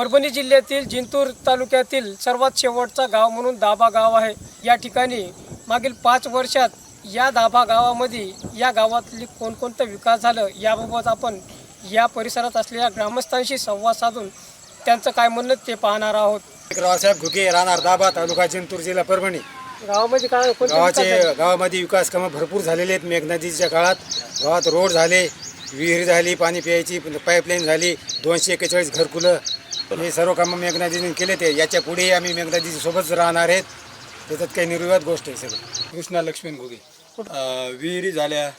परभणी जिल्ह्यातील जिंतूर तालुक्यातील सर्वात शेवटचा गाव म्हणून दाभा गाव आहे. या ठिकाणी मागील पाच वर्षात या दाभा गावामध्ये या गावातली कोणकोणतं विकास झालं याबाबत आपण या परिसरात असलेल्या ग्रामस्थांशी संवाद साधून त्यांचं काय म्हणणं ते पाहणार आहोत. रावसाहेब घुगे राहणार दाबा तालुका जिंतूर जिल्हा परभणी. गावामध्ये काय गावाचे? गावामध्ये विकास कामं भरपूर झालेले आहेत. मेघनदीच्या काळात गावात रोड झाले विहीर झाली पाणी प्यायची पाईपलाईन झाली दोनशे एक्केचाळीस घरकुलं हे सर्व कामं मेघनदीने केले ते. याच्या पुढेही आम्ही मेघनदीच्या सोबतच राहणार आहेत. त्याच्यात काही निर्विवाद गोष्ट आहे सगळं. कृष्णा लक्ष्मण घोगे. अं, विहिरी झाल्या.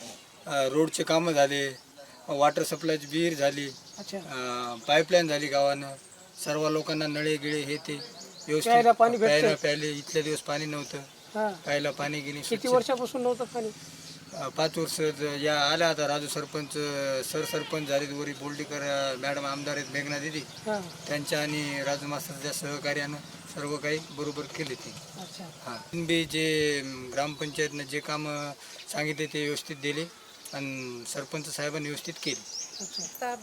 रोडचे कामं झाले. वॉटर सप्लायची विहीर झाली. पाईपलाईन झाली गावानं. सर्व लोकांना नळे गिळे हे ते भेटतंय? प्यायला प्यायले इथल्या दिवस पाणी नव्हतं. प्यायला पाणी गेली किती वर्षापासून नव्हतं पाणी? पाच वर्ष या आल्या आता राजू सरपंच सर सरपंच झाले वरी बोर्डीकर अं, मॅडम आमदार आहेत मेघना दिदी. त्यांच्या आणि राजू मास्तरच्या सहकार्यानं सर्व काही बरोबर केले ते. अच्छा. हां. बी जे ग्रामपंचायतनं जे काम सांगितले ते व्यवस्थित दिले आणि सरपंच साहेबांनी व्यवस्थित केले.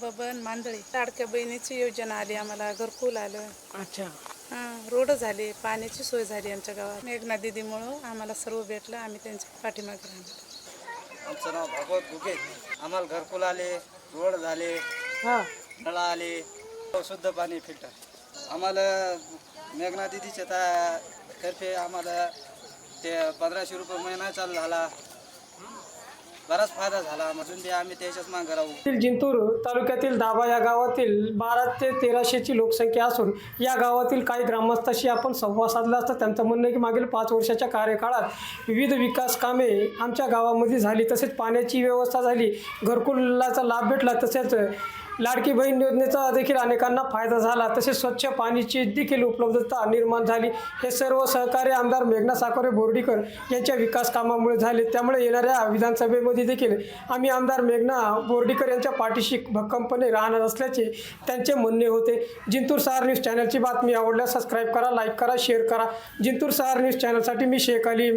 बबन मांदळे लाडक्या बहिणीची योजना आली आम्हाला घरकुल आलं. अच्छा. हां रोड झाले पाण्याची सोय झाली आमच्या गावात. मेघना दिदीमुळं आम्हाला सर्व भेटलं आम्ही त्यांच्या पाठीमागे राहिलो. आमचं नाव भागवत गुके आम्हाला घरकुल आले रोड झाले हां. नळा आले शुद्ध पाणी फिल्टर. आम्हाला मेघना दिदीच्या तर्फे आम्हाला ते पंधराशे रुपये महिना चालू झाला. बराच फायदा झाला. अजून ते आम्ही त्याच्याच मागं राहू. जिंतूर तालुक्यातील दाभा या गावातील बारा ते तेराशेची लोकसंख्या असून या गावातील काही ग्रामस्थाशी आपण संवाद साधला असता. त्यांचं म्हणणं आहे की मागील पाच वर्षाच्या कार्यकाळात विविध विकास कामे आमच्या गावामध्ये झाली. तसेच पाण्याची व्यवस्था झाली. घरकुलाचा लाभ भेटला. तसेच लाडकी बहीण योजनेचा देखील अनेकांना फायदा झाला. तसेच स्वच्छ पाण्याची देखील उपलब्धता निर्माण झाली. हे सर्व सहकार्य आमदार मेघना साकोरे बोर्डीकर यांच्या विकास कामामुळे झाले. त्यामुळे येणाऱ्या विधानसभेमध्ये देखील आम्ही आमदार मेघना बोर्डीकर यांच्या पाठीशी भक्कमपणे राहणार असल्याचे त्यांचे म्हणणे होते. जिंतूर सहार न्यूज चॅनलची बातमी आवडल्यास सबस्क्राईब करा लाईक करा शेअर करा. जिंतूर सहार न्यूज चॅनलसाठी मी शेख अली